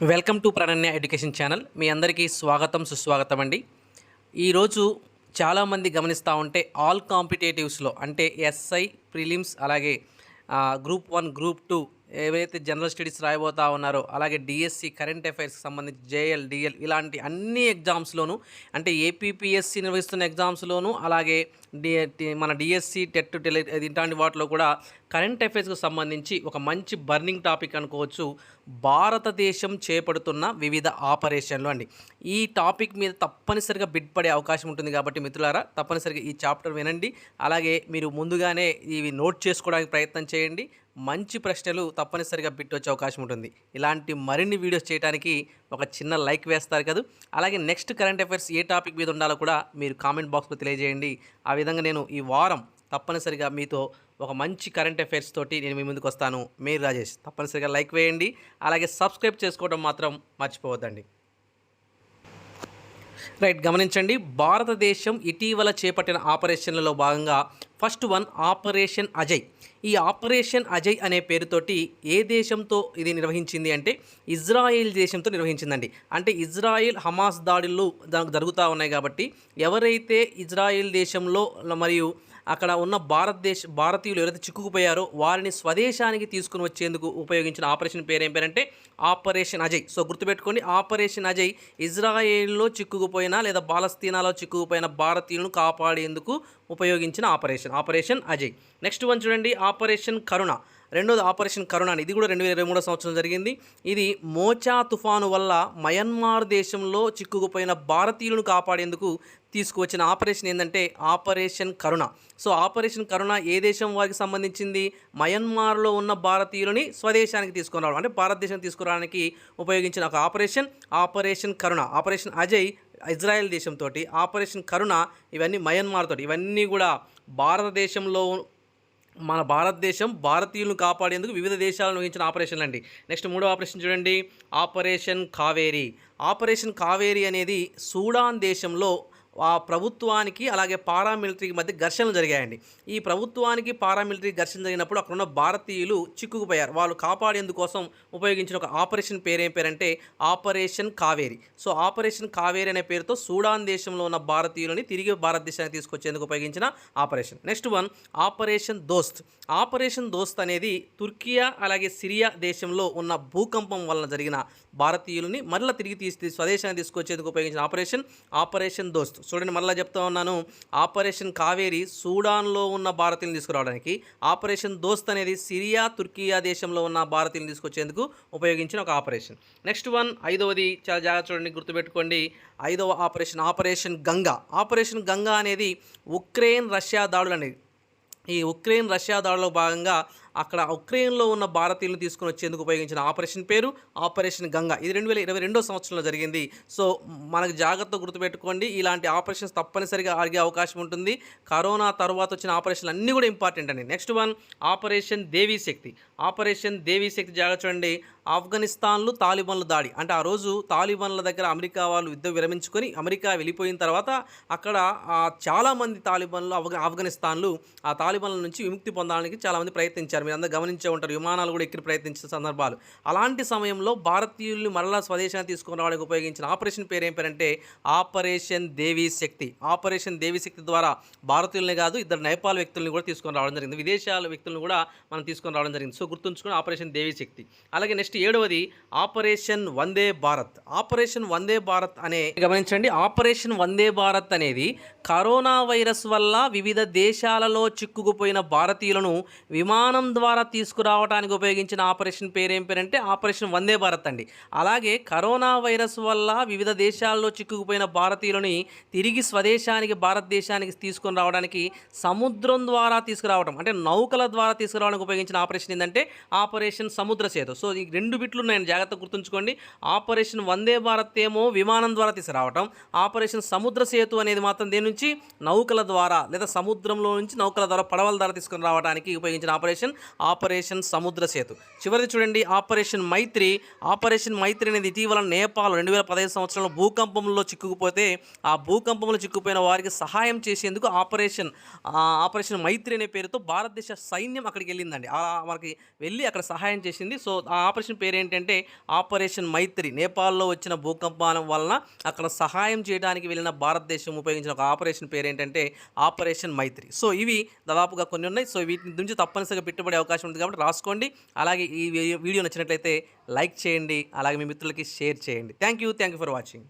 Welcome to Prananya education channel. మీ అందరికీ స్వాగతం సుస్వాగతం అండి. ఈరోజు చాలామంది గమనిస్తూ ఉంటే ఆల్ కాంపిటేటివ్స్లో అంటే ఎస్ఐ ప్రిలిమ్స్ అలాగే గ్రూప్ వన్ గ్రూప్ టూ ఏవైతే జనరల్ స్టడీస్ రాయబోతా ఉన్నారో అలాగే డిఎస్సి కరెంట్ అఫైర్స్కి సంబంధించి జేఎల్ డిఎల్ ఇలాంటి అన్ని ఎగ్జామ్స్లోనూ అంటే ఏపీపీఎస్సి నిర్వహిస్తున్న ఎగ్జామ్స్లోనూ అలాగే డి మన డిఎస్సి టెట్ టెలి ఇట్లాంటి వాటిలో కూడా కరెంట్ అఫైర్స్కి సంబంధించి ఒక మంచి బర్నింగ్ టాపిక్ అనుకోవచ్చు. భారతదేశం చేపడుతున్న వివిధ ఆపరేషన్లు అండి. ఈ టాపిక్ మీద తప్పనిసరిగా బిడ్ పడే అవకాశం ఉంటుంది కాబట్టి మిత్రులారా తప్పనిసరిగా ఈ చాప్టర్ వినండి. అలాగే మీరు ముందుగానే ఇవి నోట్ చేసుకోవడానికి ప్రయత్నం చేయండి. మంచి ప్రశ్నలు తప్పనిసరిగా బిట్ వచ్చే అవకాశం ఉంటుంది. ఇలాంటి మరిన్ని వీడియోస్ చేయడానికి ఒక చిన్న లైక్ వేస్తారు కదా. అలాగే నెక్స్ట్ కరెంట్ అఫైర్స్ ఏ టాపిక్ మీద ఉండాలో కూడా మీరు కామెంట్ బాక్స్లో తెలియజేయండి. ఆ విధంగా నేను ఈ వారం తప్పనిసరిగా మీతో ఒక మంచి కరెంట్ అఫైర్స్ తోటి నేను మీ ముందుకు వస్తాను. మీరు రాజేష్ తప్పనిసరిగా లైక్ వేయండి. అలాగే సబ్స్క్రైబ్ చేసుకోవడం మాత్రం మర్చిపోవద్దండి. రైట్ గమనించండి. భారతదేశం ఇటీవల చేపట్టిన ఆపరేషన్లలో భాగంగా ఫస్ట్ వన్ ఆపరేషన్ అజయ్. ఈ ఆపరేషన్ అజయ్ అనే పేరుతోటి ఏ దేశంతో ఇది నిర్వహించింది అంటే ఇజ్రాయెల్ దేశంతో నిర్వహించిందండి. అంటే ఇజ్రాయిల్ హమాస్ దాడులు దానికి జరుగుతూ ఉన్నాయి కాబట్టి ఎవరైతే ఇజ్రాయెల్ దేశంలో మరియు అక్కడ ఉన్న భారతదేశ భారతీయులు ఎవరైతే చిక్కుకుపోయారో వారిని స్వదేశానికి తీసుకుని వచ్చేందుకు ఉపయోగించిన ఆపరేషన్ పేరు ఏం పేరంటే ఆపరేషన్ అజయ్. సో గుర్తుపెట్టుకోండి ఆపరేషన్ అజయ్ ఇజ్రాయేల్లో చిక్కుకుపోయిన లేదా పాలస్తీనాలో చిక్కుకుపోయిన భారతీయులను కాపాడేందుకు ఉపయోగించిన operation operation Ajay. Next one చూడండి ఆపరేషన్ కరుణ. రెండోది ఆపరేషన్ కరుణ అని ఇది కూడా రెండు వేల ఇరవై మూడో సంవత్సరం జరిగింది. ఇది మోచా తుఫాను వల్ల మయన్మార్ దేశంలో చిక్కుకుపోయిన భారతీయులను కాపాడేందుకు తీసుకువచ్చిన ఆపరేషన్ ఏంటంటే operation Karuna. So operation Karuna ఏ దేశం వారికి సంబంధించింది? మయన్మార్లో ఉన్న భారతీయులని స్వదేశానికి తీసుకుని రావడం అంటే భారతదేశం తీసుకురావడానికి ఉపయోగించిన ఒక operation operation Karuna. Operation Ajay Israel దేశంతో ఆపరేషన్ కరుణ ఇవన్నీ మయన్మార్ తోటి. ఇవన్నీ కూడా భారతదేశంలో మన భారతదేశం భారతీయులను కాపాడేందుకు వివిధ దేశాలను వహించిన ఆపరేషన్లు అండి నెక్స్ట్ మూడో ఆపరేషన్ చూడండి. ఆపరేషన్ కావేరి ఆపరేషన్ కావేరి అనేది సూడాన్ దేశంలో ఆ ప్రభుత్వానికి అలాగే పారామిలిటరీకి మధ్య ఘర్షణలు జరిగాయండి. ఈ ప్రభుత్వానికి పారామిలిటరీ ఘర్షణ జరిగినప్పుడు అక్కడ ఉన్న భారతీయులు చిక్కుకుపోయారు. వాళ్ళు కాపాడేందుకోసం ఉపయోగించిన ఒక ఆపరేషన్ పేరు పేరంటే operation Kaveri. So operation Kaveri అనే పేరుతో సూడాన్ దేశంలో ఉన్న భారతీయులని తిరిగి భారతదేశానికి తీసుకొచ్చేందుకు ఉపయోగించిన operation. Next one operation Dost. Operation Dost అనేది తుర్కియా అలాగే సిరియా దేశంలో ఉన్న భూకంపం వలన జరిగిన భారతీయులని మరలా తిరిగి తీసి స్వదేశాన్ని తీసుకొచ్చేందుకు ఉపయోగించిన ఆపరేషన్ ఆపరేషన్ దోస్త్. చూడండి మరలా చెప్తా ఉన్నాను. ఆపరేషన్ కావేరి సూడాన్లో ఉన్న భారతీయులను తీసుకురావడానికి ఆపరేషన్ దోస్త్ అనేది సిరియా తుర్కియా దేశంలో ఉన్న భారతీయులను తీసుకొచ్చేందుకు ఉపయోగించిన ఒక ఆపరేషన్. నెక్స్ట్ వన్ ఐదవది చాలా జాగ్రత్త చూడండి గుర్తుపెట్టుకోండి. ఐదవ operation operation Ganga. Operation Ganga అనేది ఉక్రెయిన్ రష్యా దాడులు అనేది. ఈ ఉక్రెయిన్ రష్యా దాడులో భాగంగా అక్కడ ఉక్రెయిన్లో ఉన్న భారతీయులను తీసుకుని వచ్చేందుకు ఉపయోగించిన ఆపరేషన్ పేరు ఆపరేషన్ గంగా. ఇది రెండు వేల ఇరవై రెండో సంవత్సరంలో జరిగింది. సో మనకు జాగ్రత్త గుర్తుపెట్టుకోండి ఇలాంటి ఆపరేషన్స్ తప్పనిసరిగా ఆగే అవకాశం ఉంటుంది. కరోనా తర్వాత వచ్చిన ఆపరేషన్లు అన్నీ కూడా ఇంపార్టెంట్ అండి. Next one operation Devi Shakti. Operation Devi Shakti జాగ్రత్త చూడండి. ఆఫ్ఘనిస్తాన్లు తాలిబన్లు దాడి. అంటే ఆ రోజు తాలిబన్ల దగ్గర అమెరికా వాళ్ళు యుద్ధం విరమించుకొని అమెరికా వెళ్ళిపోయిన తర్వాత అక్కడ చాలామంది తాలిబన్లు ఆఫ్ఘనిస్తాన్లు ఆ తాలిబన్ల నుంచి విముక్తి పొందడానికి చాలామంది ప్రయత్నించారు. మీరు అందరూ గమనించే ఉంటారు. విమానాలు కూడా ఎక్కి ప్రయత్నించిన సందర్భాలు. అలాంటి సమయంలో భారతీయుల్ని మరలా స్వదేశాన్ని తీసుకుని రావడానికి ఉపయోగించిన ఆపరేషన్ పేరు ఏం పేరంటే ఆపరేషన్ దేవీ శక్తి. ఆపరేషన్ దేవీ శక్తి ద్వారా భారతీయుల్ని కాదు ఇద్దరు నేపాల్ వ్యక్తుల్ని కూడా తీసుకొని రావడం జరిగింది. విదేశాల వ్యక్తులను కూడా మనం తీసుకొని రావడం జరిగింది. సో గుర్తుంచుకుని ఆపరేషన్ దేవీ శక్తి. అలాగే నెక్స్ట్ ఏడవది ఆపరేషన్ వందే భారత్. ఆపరేషన్ వందే భారత్ అనే గమనించండి ఆపరేషన్ వందే భారత్ అనేది కరోనా వైరస్ వల్ల వివిధ దేశాలలో చిక్కుకుపోయిన భారతీయులను విమానం ద్వారా తీసుకురావడానికి ఉపయోగించిన ఆపరేషన్ పేరేం పేరంటే ఆపరేషన్ వందే భారత్ అండి. అలాగే కరోనా వైరస్ వల్ల వివిధ దేశాల్లో చిక్కుకుపోయిన భారతీయులని తిరిగి స్వదేశానికి భారతదేశానికి తీసుకుని రావడానికి సముద్రం ద్వారా తీసుకురావడం అంటే నౌకల ద్వారా తీసుకురావడానికి ఉపయోగించిన ఆపరేషన్ ఏంటంటే ఆపరేషన్ సముద్ర సేతు. సో ఈ రెండు బిట్లు ఉన్నాయని జాగ్రత్త గుర్తుంచుకోండి. ఆపరేషన్ వందే భారత్ ఏమో విమానం ద్వారా తీసుకురావటం ఆపరేషన్ సముద్ర సేతు అనేది మాత్రం దేని నుంచి? నౌకల ద్వారా లేదా సముద్రంలో నుంచి నౌకల ద్వారా పడవల ద్వారా తీసుకుని రావడానికి ఉపయోగించిన ఆపరేషన్ ఆపరేషన్ సముద్ర సేతు. చివరిది చూడండి ఆపరేషన్ మైత్రి. ఆపరేషన్ మైత్రి అనేది ఇటీవల నేపాల్ రెండు వేల పదహైదు సంవత్సరంలో భూకంపంలో చిక్కుకుపోతే ఆ భూకంపంలో చిక్కుపోయిన వారికి సహాయం చేసేందుకు ఆపరేషన్ ఆపరేషన్ మైత్రి అనే పేరుతో భారతదేశ సైన్యం అక్కడికి వెళ్ళిందండి. మనకి వెళ్ళి అక్కడ సహాయం చేసింది. సో ఆ ఆపరేషన్ పేరు ఏంటంటే ఆపరేషన్ మైత్రి. నేపాల్లో వచ్చిన భూకంపం వలన అక్కడ సహాయం చేయడానికి వెళ్ళిన భారతదేశం ఉపయోగించిన ఒక ఆపరేషన్ పేరు ఏంటంటే ఆపరేషన్ మైత్రి. సో ఇవి దాదాపుగా కొన్ని ఉన్నాయి. సో వీటి నుంచి తప్పనిసరిగా పెట్టుబడి అవకాశం ఉంది కాబట్టి రాసుకోండి. అలాగే ఈ వీడియో నచ్చినట్లయితే లైక్ చేయండి. అలాగే మీ మిత్రులకి షేర్ చేయండి. Thank you thank you for watching